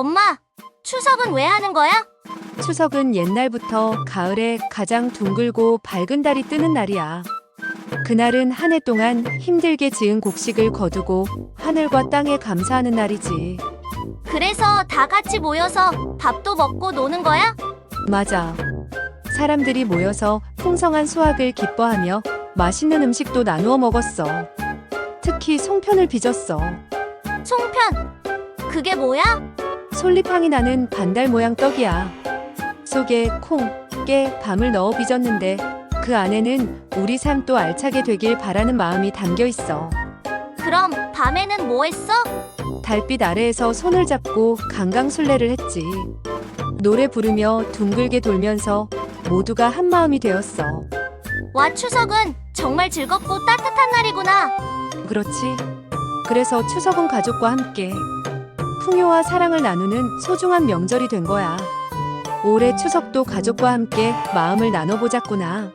엄마, 추석은 왜 하는 거야? 추석은 옛날부터 가을에 가장 둥글고 밝은 달이 뜨는 날이야. 그날은 한 해 동안 힘들게 지은 곡식을 거두고 하늘과 땅에 감사하는 날이지. 그래서 다 같이 모여서 밥도 먹고 노는 거야? 맞아. 사람들이 모여서 풍성한 수확을 기뻐하며 맛있는 음식도 나누어 먹었어. 특히 송편을 빚었어. 송편. 그게 뭐야? 솔잎향이 나는 반달 모양 떡이야. 속에 콩, 깨, 밤을 넣어 빚었는데 그 안에는 우리 삶도 알차게 되길 바라는 마음이 담겨 있어. 그럼 밤에는 뭐 했어? 달빛 아래에서 손을 잡고 강강술래를 했지. 노래 부르며 둥글게 돌면서 모두가 한 마음이 되었어. 와, 추석은 정말 즐겁고 따뜻한 날이구나. 그렇지. 그래서 추석은 가족과 함께 풍요와 사랑을 나누는 소중한 명절이 된 거야. 올해 추석도 가족과 함께 마음을 나눠보자꾸나.